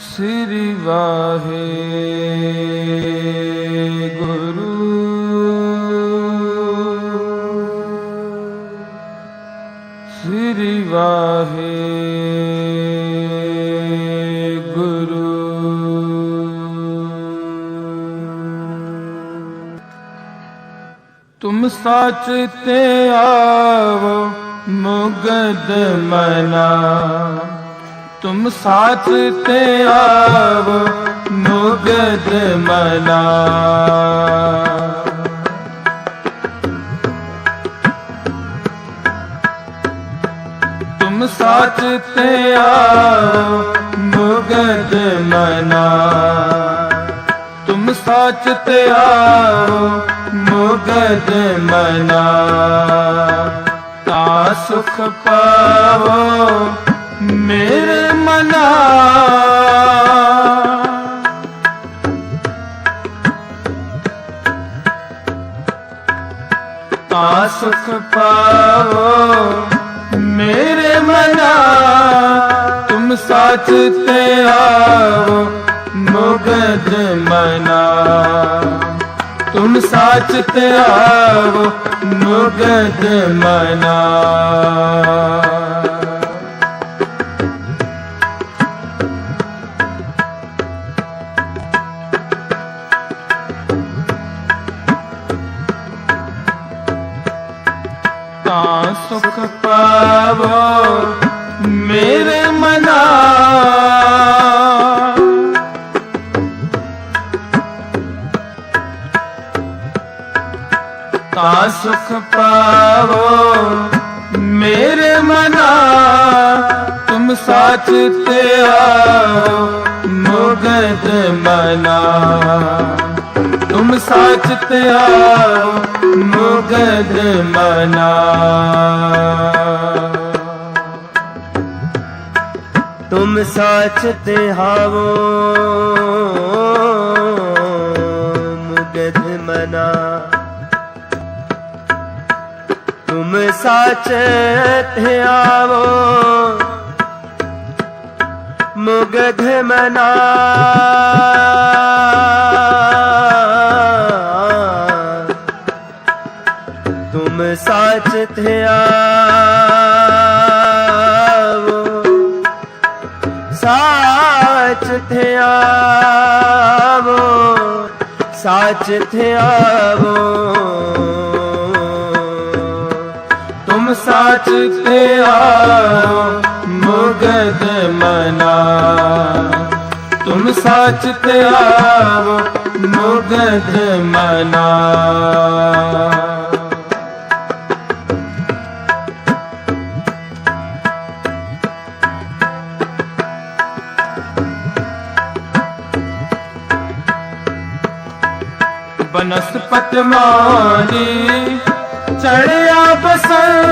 ਸ੍ਰੀ ਵਾਹੇ ਗੁਰੂ ਸ੍ਰੀ ਵਾਹੇ ਗੁਰੂ ਤੁਮ ਸਾਚ ਤੇ ਆਵੋ ਮੁਗਦ ਮਨਾ। ਤੁਮ ਸਾਚ ਤੇ ਆਵੋ ਮੁਗਦ ਮਨਾ ਤੁਮ ਸਾਚ ਤੇ ਆਵੋ ਮੁਗਦ ਮਨਾ ਤੁਮ ਸਾਚ ਤੇ ਆਵੋ ਮੁਗਦ ਮਨਾ ਤਾ ਸੁਖ ਪਾਵੋ ਮੇਰੇ ਮਨਾ ਤਾ ਸੁਖ ਪਾਵੋ ਮੇਰੇ ਮਨਾ। ਤੁਮ ਸਾਚ ਤੇ ਆਵੋ ਮੁਗਦ ਮਨਾ। ਤੁਮ ਸਾਚ ਤੇ ਆਵੋ ਮੁਗਦ ਮਨਾ। ਤੁਮ ਸਾਚ ਤੇ ਆਓ ਮੁਗਦ ਮਨਾ ਤੁਮ ਸਾਚ ਤੇ ਆਓ ਮੁਗਦ ਮਨਾ ਤੁਮ ਸਾਚ ਤੇ ਹਾਵੋ ਮੁਗਧ ਮਨਾ ਤੁਮ ਸਾਚ ਤੇ ਆਵੋ ਮੁਗਧ ਮਨਾ ਤੁਮ ਸਾਚ ਤੇ ਆਵੋ ਸਾਚ ਥਿਆਵੋ ਸਾਚ ਥਿਆਵੋ ਤੁਮ ਸਾਚ ਤੇ ਮਨਾ। ਤੁਮ ਸਾਚ ਤੇ ਆਓ ਮੁਗਦ ਮਨਾ। ਬਨਸਪਤ ਮਾਲੀ ਚੜਿਆ ਬਸੰਤ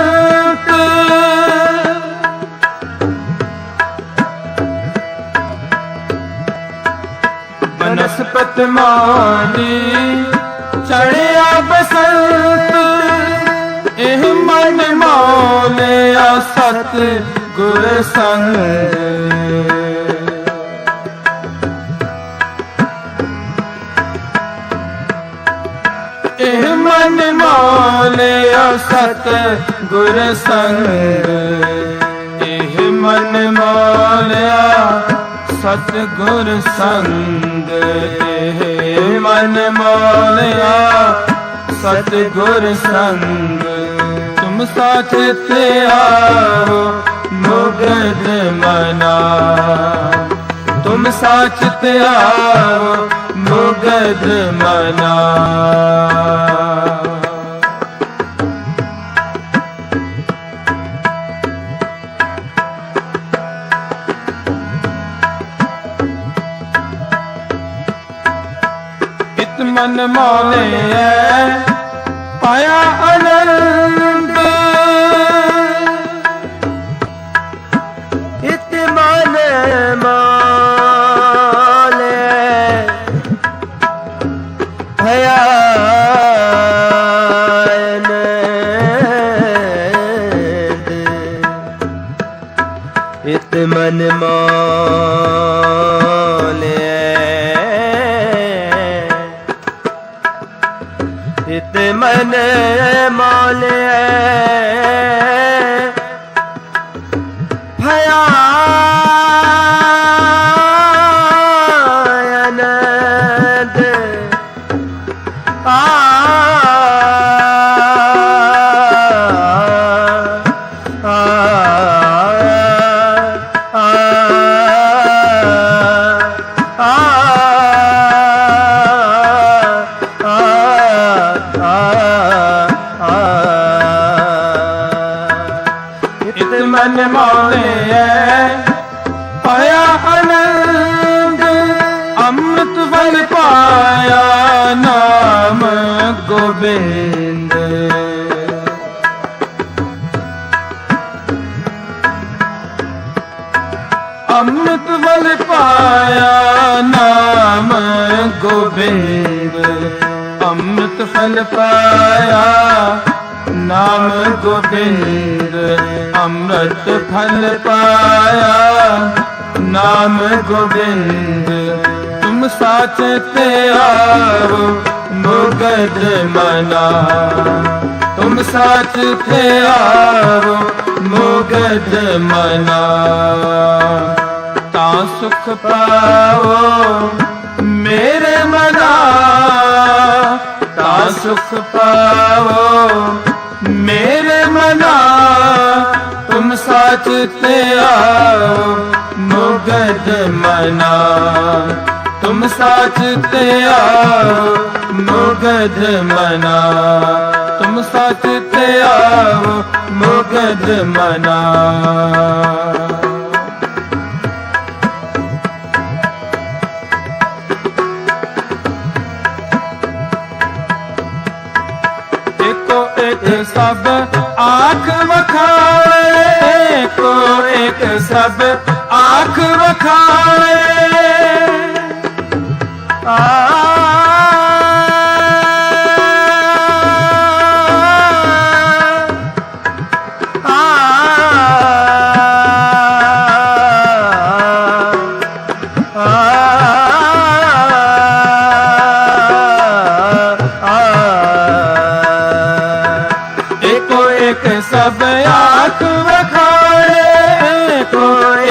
ਬਨਸਪਤ ਚੜਿਆ ਬਸੰਤ। ਇਹ ਮਨ ਮੌਲਿਆ ਸਤ ਗੁਰ ਸੰਗ। ਇਹ ਮਨ ਮੌਲਿਆ ਸਤ ਗੁਰ ਸੰਗ। ਇਹ ਮਨ ਮੌਲਿਆ ਸਤ ਗੁਰ ਸੰਗ। ਇਹ ਮਨ ਮੌਲਿਆ ਸਤ ਗੁਰ ਸੰਗ। ਤੁਮ ਸਾਥ ਤੇ ਆਓ ਮੁਗਦ ਮਨਾ। ਤੁਮ ਸਾਚ ਤੇ ਆਓ ਮੁਗਦ ਮਨਾ। ਇਤ ਮਨ ਮੌਲੇ ਐ। ਪਾਇਆ ਆਨੰਦ। ਇਤ ਮਨ ਮਾਲੇ ਭਇਆ ਇਤ ਮਨ ਮਾਲੇ ਮਨ ਮੌਲਿਐ ਇਤ ਮਨ ਮੌਲਿਐ ਪਾਇਆ ਆਨੰਦ, ਅੰਮ੍ਰਿਤ ਫਲ ਪਾਇਆ ਨਾਮ ਗੋਬਿੰਦ। ਅੰਮ੍ਰਿਤ ਫਲ ਪਾਇਆ ਨਾਮ ਗੋਬਿੰਦ, ਅੰਮ੍ਰਿਤ ਫਲ ਪਾਇਆ ਨਾਮ ਗੋਬਿੰਦ ਅੰਮ੍ਰਿਤ ਫਲ ਪਾਇਆ। ਨਾਮ ਗੋਬਿੰਦ, ਤੁਮ ਸਾਚ ਤੇ ਆਵੋ ਮੁਗਦ ਮਨਾ। ਤੁਮ ਸਾਚ ਤੇ ਆਵੋ ਮੁਗਦ ਮਨਾ। ਤਾਂ ਸੁਖ ਪਾਓ ਮੇਰੇ ਮਨਾ। ਤਾਂ ਸੁਖ ਪਾਓ ਤੁਮ ਸਾਚ ਤੇ ਆਓ ਮੁਗਦ ਮਨਾ। ਤੁਮ ਸਾਚ ਤੇ ਆਓ ਮੁਗਦ ਮਨਾ। ਤੁਮ ਸਾਚ ਤੇ ਆਓ ਮੁਗਦ ਮਨਾ। ਏਕੋ ਇੱਕ ਆਖ ਵਖਾਏ ਏਕੋ ਇੱਕ ਸਭ ਆਖ ਵਖਾਏ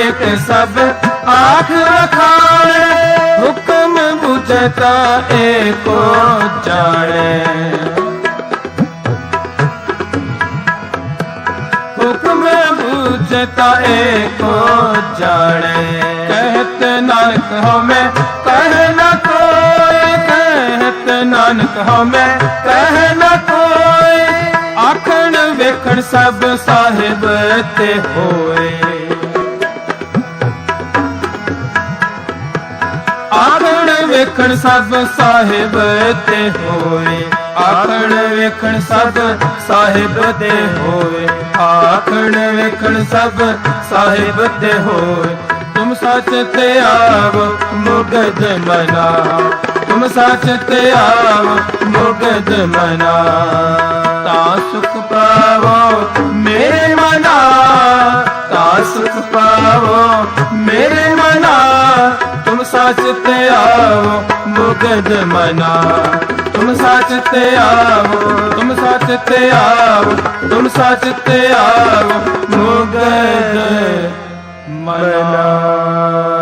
ਇੱਕ ਸਭ ਆਖ ਵਖਾਏ ਹੁਕਮ ਬੁਝਤਾ ਏਕੋ ਜਾਣੇ ਹੁਕਮ ਬੁਝਤਾ ਏਕੋ ਜਾਣੇ ਕਹਿਤ ਨਾਨਕ ਹਉਮੈ, ਕਹਿ ਨ ਕੋਈ ਕਹਿਤ ਨਾਨਕ ਹਉਮੈ, ਕਹਿ ਨ ਕੋਈ ਆਖਣ ਵੇਖਣ ਸਭ ਸਾਹਿਬ ਤੇ ਹੋਏ। ਵੇਖਣ ਸਭ ਸਾਹਿਬ ਤੇ ਹੋਏ। ਆਖਣ ਵੇਖਣ ਸਭ ਸਾਹਿਬ ਤੇ ਹੋਏ। ਆਖਣ ਵੇਖਣ ਸਭ ਸਾਹਿਬ ਤੇ ਹੋਏ। ਤੁਮ ਸੱਚ ਤੇ ਆਵ ਮੁਗਦ ਮਨਾ ਤੁਮ ਸੱਚ ਤੇ ਆਵ ਮੁਗਦ ਮਨਾ ਤਾਂ ਸੁਖ ਪਾਵੋ, ਮੇਰੇ ਮਨਾ। ਤਾਂ ਸੁਖ ਪਾਵੋ, ਮੇਰੇ ਮਨਾ। ਸੱਚ ਤੇ ਆਵੋ ਮੁਗਦ ਮਨਾ। ਤੁਮ ਸੱਚ ਤੇ ਆਵੋ, ਤੁਮ ਸੱਚ ਤੇ ਆਵੋ, ਤੁਮ ਸੱਚ ਤੇ ਆਵੋ ਮੁਗਦ ਮਨਾ।